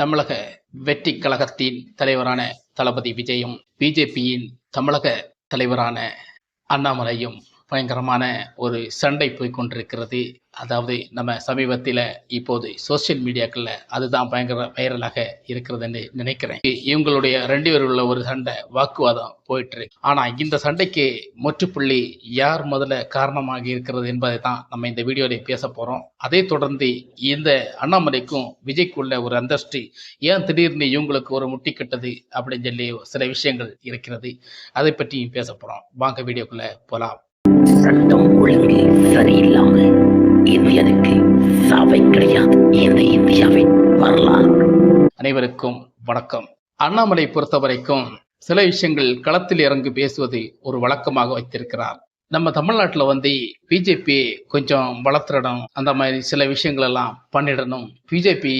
தமிழக வெற்றி கழகத்தின் தலைவரான தளபதி விஜயும் பிஜேபியின் தமிழக தலைவரான அண்ணாமலையும் பயங்கரமான ஒரு சண்டை போய் கொண்டிருக்கிறது. அதாவது நம்ம சமீபத்தில் இப்போது சோசியல் மீடியாக்களில் அதுதான் பயங்கர வைரலாக இருக்கிறதுன்னு நினைக்கிறேன். இவங்களுடைய ரெண்டு பேருள்ள ஒரு சண்டை வாக்குவாதம் போயிட்டு ஆனால் இந்த சண்டைக்கு முற்றுப்புள்ளி யார் முதல்ல காரணமாக இருக்கிறது என்பதை தான் நம்ம இந்த வீடியோவில் பேச போகிறோம் அதை தொடர்ந்து இந்த அண்ணாமலைக்கும் விஜய்க்குள்ள ஒரு அந்தஸ்து ஏன் திடீர்னு இவங்களுக்கு ஒரு முட்டி கட்டது அப்படின்னு சொல்லி சில விஷயங்கள் இருக்கிறது. அதை பற்றியும் பேச போகிறோம் வாங்க வீடியோக்குள்ளே போகலாம் சட்டம் ஒழுங்கு சரியில்லாம இந்தியனுக்கு சாவை கிடையாது. இந்த இந்தியாவின் வரலாறு. அனைவருக்கும் வணக்கம். அண்ணாமலை பொறுத்த வரைக்கும் சில விஷயங்கள் களத்தில் இறங்கி பேசுவது ஒரு வழக்கமாக வைத்திருக்கிறார். நம்ம தமிழ்நாட்டில் வந்து பிஜேபி கொஞ்சம் வளர்த்துடணும். அந்த மாதிரி சில விஷயங்கள் எல்லாம் பண்ணிடணும் பிஜேபி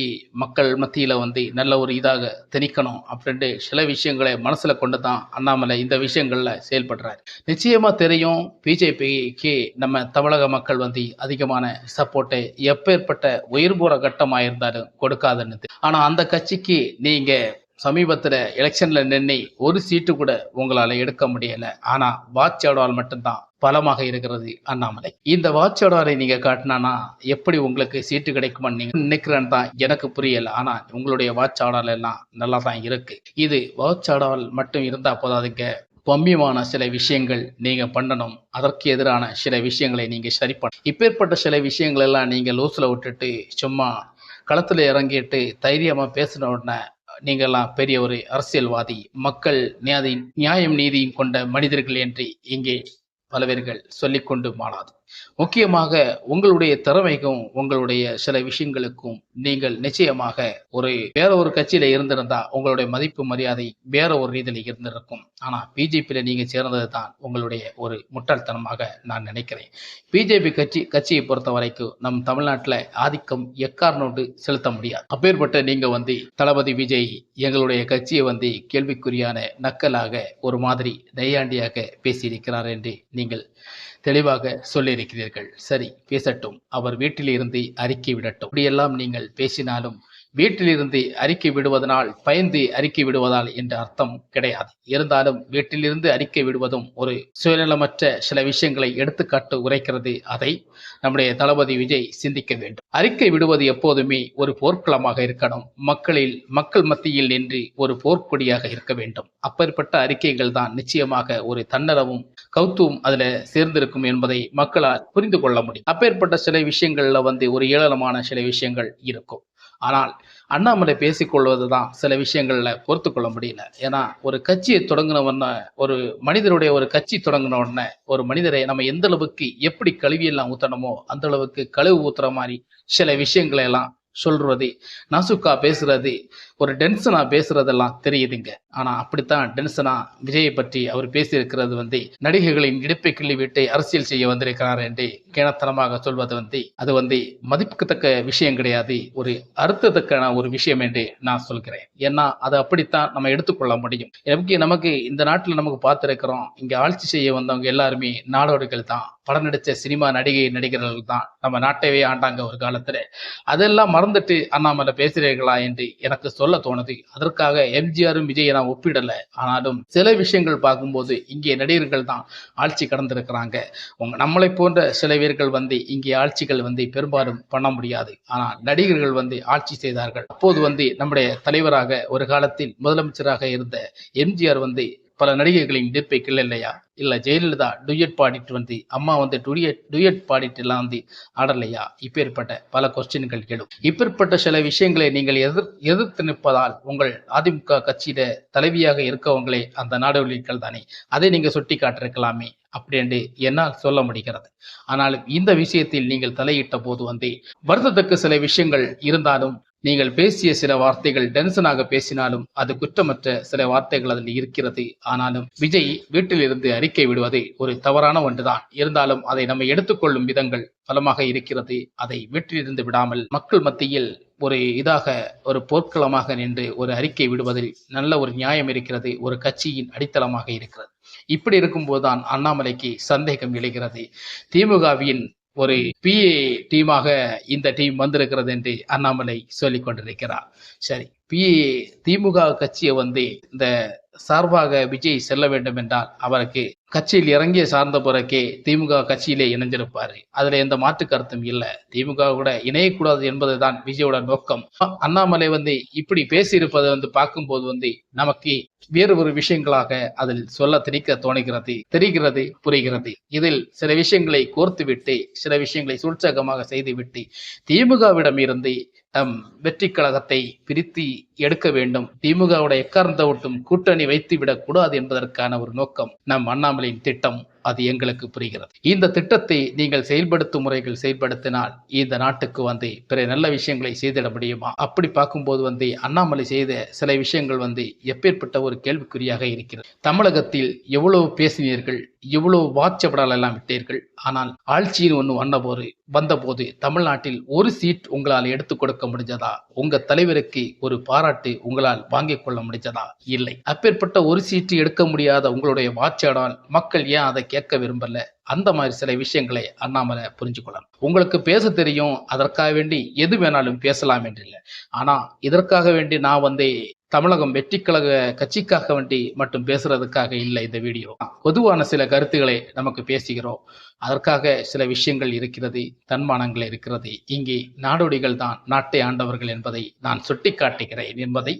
மக்கள் மத்தியில் வந்து நல்ல ஒரு இதாக திணிக்கணும் அப்படின்ட்டு சில விஷயங்களை மனசில் கொண்டு தான் அண்ணாமலை இந்த விஷயங்களில் செயல்படுறாரு. நிச்சயமாக தெரியும் பிஜேபிக்கு நம்ம தமிழக மக்கள் வந்து அதிகமான சப்போர்ட்டை எப்பேற்பட்ட உயிர்பூர கட்டமாக இருந்தாலும் கொடுக்காதுன்னு ஆனால் அந்த கட்சிக்கு நீங்கள் சமீபத்தில் எலெக்ஷனில் நின்று ஒரு சீட்டு கூட உங்களால் எடுக்க முடியலை. ஆனால் வாட்சியோடால் மட்டும்தான் பலமாக இருக்கிறது அண்ணாமலை. இந்த வாட்சாடாரை நீங்கள் காட்டினானா எப்படி உங்களுக்கு சீட்டு கிடைக்குமான்னு நீங்கள் நினைக்கிறேன்னு தான் எனக்கு புரியல. ஆனால் உங்களுடைய வாட்சாடால் எல்லாம் நல்லா தான் இருக்கு. இது வாட்சாடால் மட்டும் இருந்தால் போதாதுங்க. பம்மியமான சில விஷயங்கள் நீங்க பண்ணணும். அதற்கு எதிரான சில விஷயங்களை நீங்க சரி பண்ணணும் இப்பேற்பட்ட சில விஷயங்கள் எல்லாம் நீங்க லூஸ்ல விட்டுட்டு சும்மா களத்துல இறங்கிட்டு தைரியமா பேசின உடனே நீங்கள்லாம் பெரிய ஒரு அரசியல்வாதி மக்கள் நியாதி நியாயம் நீதியும் கொண்ட மனிதர்கள் என்று இங்கே பல பேர்கள் சொல்லிக்கொண்டு மாறாது முக்கியமாக உங்களுடைய திறமைக்கும் உங்களுடைய சில விஷயங்களுக்கும் நீங்கள் நிச்சயமாக ஒரு வேற ஒரு கட்சியில இருந்திருந்தா உங்களுடைய மதிப்பு மரியாதை வேற ஒரு ரீதியில் இருந்திருக்கும். ஆனா பிஜேபியில நீங்க சேர்ந்தது தான் உங்களுடைய ஒரு முட்டாள்தனமாக நான் நினைக்கிறேன். பிஜேபி கட்சி கட்சியை பொறுத்த வரைக்கும் நம் தமிழ்நாட்டில் ஆதிக்கம் எக்காரணோடு செலுத்த முடியாது. அப்பேற்பட்ட நீங்க வந்து தளபதி விஜய் எங்களுடைய கட்சியை வந்து கேள்விக்குறியான நக்கலாக ஒரு மாதிரி நையாண்டியாக பேசியிருக்கிறார் என்று நீங்கள் தெளிவாக சொல்லியிருக்கிறீர்கள். சரி பேசட்டும். அவர் வீட்டிலிருந்து அறிக்கை விடட்டும். இப்படியெல்லாம் நீங்கள் பேசினாலும் வீட்டிலிருந்து அறிக்கை விடுவதனால் பயந்து அறிக்கை விடுவதால் என்ற அர்த்தம் கிடையாது. இருந்தாலும் வீட்டிலிருந்து அறிக்கை விடுவதும் ஒரு சுயநலமற்ற சில விஷயங்களை எடுத்துக்காட்டு உரைக்கிறது. அதை நம்முடைய தளபதி விஜய் சிந்திக்க வேண்டும். அறிக்கை விடுவது எப்போதுமே ஒரு போர்க்களமாக இருக்கணும். மக்களில் மக்கள் மத்தியில் நின்று ஒரு போர்க்கொடியாக இருக்க வேண்டும். அப்பேற்பட்ட அறிக்கைகள் தான் நிச்சயமாக ஒரு தன்னலவும் கௌத்துவம் அதுல சேர்ந்திருக்கும் என்பதை மக்களால் புரிந்து கொள்ள முடியும். அப்பேற்பட்ட சில விஷயங்கள்ல வந்து ஒரு ஏளனமான சில விஷயங்கள் இருக்கும். ஆனால் அண்ணாமலை பேசிக்கொள்வது தான் சில விஷயங்கள்ல பொறுத்து கொள்ள முடியல. ஏன்னா ஒரு கட்சியை தொடங்கினவன ஒரு மனிதருடைய ஒரு கட்சி தொடங்கின உடனே ஒரு மனிதரை நம்ம எந்த அளவுக்கு எப்படி கழுவியெல்லாம் ஊத்தணுமோ அந்த அளவுக்கு கழுவு ஊத்துற மாதிரி சில விஷயங்களை எல்லாம் சொல்றது நசுக்கா பேசுறது ஒரு டென்சனா பேசுறதெல்லாம் தெரியுதுங்க. ஆனா அப்படித்தான் டென்சனா விஜயை பற்றி அவர் பேசியிருக்கிறது வந்து நடிகைகளின் இடுப்பை கிள்ளி விட்டு அரசியல் செய்ய வந்திருக்கிறார் என்று கிணத்தனமாக சொல்வது வந்து அது வந்து மதிப்புக்கத்தக்க விஷயம் கிடையாது ஒரு அர்த்தத்தக்கான ஒரு விஷயம் என்று நான் சொல்கிறேன். ஏன்னா அது அப்படித்தான் நம்ம எடுத்துக்கொள்ள முடியும். எப்படி நமக்கு இந்த நாட்டில் நமக்கு பார்த்துருக்கிறோம் இங்க ஆட்சி செய்ய வந்தவங்க எல்லாருமே நாடோடிகள் தான். படம் நடித்த சினிமா நடிகை நடிகர்கள் தான். நம்ம நாட்டையே ஆண்டாங்க ஒரு காலத்துல. அதெல்லாம் மறந்துட்டு அண்ணாமலை பேசுறீர்களா என்று எனக்கு சொல்ல தோணுது. அதற்காக எம்ஜிஆரும் விஜயை நான் ஒப்பிடல. ஆனாலும் சில விஷயங்கள் பார்க்கும்போது இங்கே நடிகர்கள் தான் ஆட்சி கடந்திருக்கிறாங்க. உங்க நம்மளை போன்ற சில வீரர்கள் வந்து இங்கே ஆட்சிகள் வந்து பெரும்பாலும் பண்ண முடியாது. ஆனால் நடிகர்கள் வந்து ஆட்சி செய்தார்கள். அப்போது வந்து நம்முடைய தலைவராக ஒரு காலத்தில் முதலமைச்சராக இருந்த எம்ஜிஆர் வந்து பல நடிகைகளின் இடுப்பை இல்லையா இல்ல ஜெயலலிதா டுயட் பாடிட்டு வந்து அம்மா வந்து டுயட் டுயட் பாடிட்டு எல்லாம் வந்து ஆடலையா? இப்பேற்பட்ட பல கொஸ்டின்கள் எழும் இப்பேற்பட்ட சில விஷயங்களை நீங்கள் எதிர் எதிர்த்து நிற்பதால் உங்கள் அதிமுக கட்சியில தலைவியாக இருக்கவங்களே அந்த நாடோடிகள் தானே. அதை நீங்க சுட்டி காட்டிருக்கலாமே அப்படி என்று என்னால் சொல்ல முடிகிறது. ஆனால் இந்த விஷயத்தில் நீங்கள் தலையிட்ட போது வந்து வருத்தத்துக்கு சில விஷயங்கள் இருந்தாலும் நீங்கள் பேசிய சில வார்த்தைகள் டென்ஷனாக பேசினாலும் அது குற்றமற்ற சில வார்த்தைகள் அதில் இருக்கிறது. ஆனாலும் விஜய் வீட்டிலிருந்து அறிக்கை விடுவது ஒரு தவறான ஒன்றுதான். இருந்தாலும் அதை நம்ம எடுத்துக்கொள்ளும் விதங்கள் பலமாக இருக்கிறது. அதை வீட்டிலிருந்து விடாமல் மக்கள் மத்தியில் ஒரு இதாக ஒரு போர்க்களமாக நின்று ஒரு அறிக்கை விடுவதில் நல்ல ஒரு நியாயம் இருக்கிறது. ஒரு கட்சியின் அடித்தளமாக இருக்கிறது. இப்படி இருக்கும்போதுதான் அண்ணாமலைக்கு சந்தேகம் எழுகிறது. திமுகவின் ஒரு பிஏ டீமாக இந்த டீம் வந்திருக்கிறது என்று அண்ணாமலை சொல்லிக் கொண்டிருக்கிறார் சரி பிஏ திமுக கட்சியை வந்து இந்த சார்பாக விஜய் செல்ல வேண்டும் என்றால் அவருக்கு கட்சியில் இறங்கிய சார்ந்த பிறகே திமுக கட்சியிலே இணைஞ்சிருப்பாரு அதுல எந்த மாற்று கருத்தும் இல்லை. திமுக கூட இணையக்கூடாது என்பதுதான் விஜயோட நோக்கம். அண்ணாமலை வந்து இப்படி பேசியிருப்பதை வந்து பார்க்கும்போது வந்து நமக்கு வேறு ஒரு விஷயங்களாக அதில் சொல்ல திணிக்க தோணுகிறது தெரிகிறது புரிகிறது. இதில் சில விஷயங்களை கோர்த்துவிட்டு சில விஷயங்களை சூழ்ச்சகமாக செய்துவிட்டு திமுகவிடம் இருந்து வெற்றி கழகத்தை பிரித்து எடுக்க வேண்டும். திமுகவுடைய எக்கார்ந்த ஒட்டும் கூட்டணி வைத்து விடக்கூடாது என்பதற்கான ஒரு நோக்கம் நம் அண்ணாமலையின் திட்டம். அது எங்களுக்கு புரிகிறது. இந்த திட்டத்தை நீங்கள் செயல்படுத்தும் முறைகள் செயல்படுத்தினால் இந்த நாட்டுக்கு வந்து பிற நல்ல விஷயங்களை செய்திட முடியுமா? அப்படி பார்க்கும்போது வந்து அண்ணாமலை செய்த சில விஷயங்கள் வந்து எப்பேற்பட்ட ஒரு கேள்விக்குறியாக இருக்கிறது. தமிழகத்தில் எவ்வளவு பேசினீர்கள்? எவ்வளவு வாட்சப்படால் எல்லாம் விட்டீர்கள்? ஆனால் ஆட்சியின் ஒன்று வந்தபோது வந்தபோது தமிழ்நாட்டில் ஒரு சீட் உங்களால் எடுத்து கொடுக்க முடிஞ்சதா? உங்க தலைவருக்கு ஒரு பாராட்டு உங்களால் வாங்கிக் கொள்ள முடிஞ்சதா? இல்லை. அப்பேற்பட்ட ஒரு சீட்டு எடுக்க முடியாத உங்களுடைய வாட்சாடால் மக்கள் ஏன் அதை கேட்க விரும்பல? அந்த மாதிரி சில விஷயங்களை அண்ணாமலை புரிஞ்சுக்கொள்ளணும் உங்களுக்கு பேச தெரியும் அதற்காக வேண்டி எது வேணாலும் பேசலாம் என்று இல்லை ஆனா இதற்காக வேண்டி நான் வந்து தமிழகம் வெற்றி கழக கட்சிக்காக வேண்டி மட்டும் பேசுறதுக்காக இல்லை இந்த வீடியோ. பொதுவான சில கருத்துக்களை நமக்கு பேசுகிறோம். அதற்காக சில விஷயங்கள் இருக்கிறது தன்மானங்கள் இருக்கிறது. இங்கே நாடோடிகள் தான் நாட்டை ஆண்டவர்கள் என்பதை நான் சுட்டி காட்டுகிறேன் என்பதை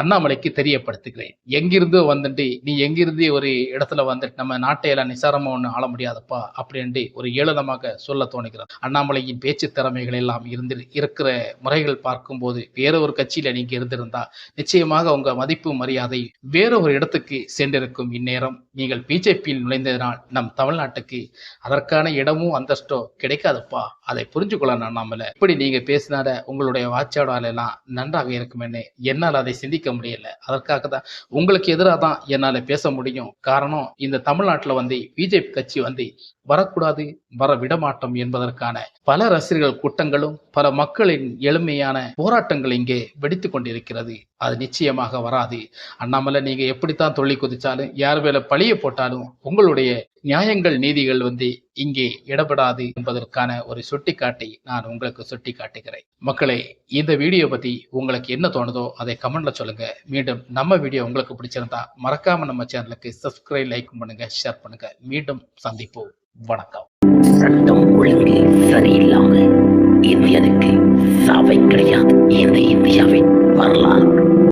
அண்ணாமலைக்கு தெரியப்படுத்துகிறேன். எங்கிருந்து வந்துட்டு நீ எங்கிருந்து ஒரு இடத்துல வந்துட்டு நம்ம நாட்டையெல்லாம் நிசாரமாக நிசாரமா ஒன்று ஆள முடியாதப்பா அப்படின்ட்டு ஒரு ஏளனமாக சொல்ல தோணுகிறது. அண்ணாமலையின் பேச்சு திறமைகள் எல்லாம் இருந்து இருக்கிற முறைகள் பார்க்கும்போது வேற ஒரு கட்சியில நீங்க இருந்திருந்தா நிச்சயமாக உங்க மதிப்பு மரியாதை வேற ஒரு இடத்துக்கு சென்றிருக்கும் இந்நேரம். நீங்கள் பிஜேபியில் நுழைந்ததனால் நம் தமிழ்நாட்டுக்கு அதற்கான இடமும் அந்தஸ்தோ கிடைக்காதப்பா. அதை புரிஞ்சுக்கொள்ளணும் அண்ணாமலை. இப்படி நீங்க பேசினால உங்களுடைய வாச்சாடால் எல்லாம் நன்றாக இருக்குமென்னு என்னால் அதை சிந்திக்க முடியல. அதற்காக தான் உங்களுக்கு எதிராக தான் என்னால் பேச முடியும். காரணம் இந்த தமிழ்நாட்டில் வந்து பிஜேபி கட்சி வந்து வரக்கூடாது வர விடமாட்டோம் என்பதற்கான பல ரசிகர்கள் கூட்டங்களும் பல மக்களின் எளிமையான போராட்டங்கள் இங்கே வெடித்து கொண்டிருக்கிறது. அது நிச்சயமாக வராது. அண்ணாமலை நீங்க எப்படித்தான் தொழில் குதிச்சாலும் யார் மேல பழிய போட்டாலும் உங்களுடைய நியாயங்கள் நீதிகள் வந்து இங்கே இடப்படாது என்பதற்கான ஒரு சுட்டிக்காட்டி நான் உங்களுக்கு சுட்டி காட்டுகிறேன் மக்களே இந்த வீடியோ பத்தி உங்களுக்கு என்ன தோணுதோ அதை கமெண்ட்ல சொல்லுங்க. மீண்டும் நம்ம வீடியோ உங்களுக்கு பிடிச்சிருந்தா மறக்காம நம்ம சேனலுக்கு சப்ஸ்கிரைப் லைக் பண்ணுங்க ஷேர் பண்ணுங்க. மீண்டும் சந்திப்போம். வணக்கம். சட்டம் ஒழுங்கு சரியில்லாம இந்தியனுக்கு சாவை கிடையாது. இந்த இந்தியாவின் வரலாறு.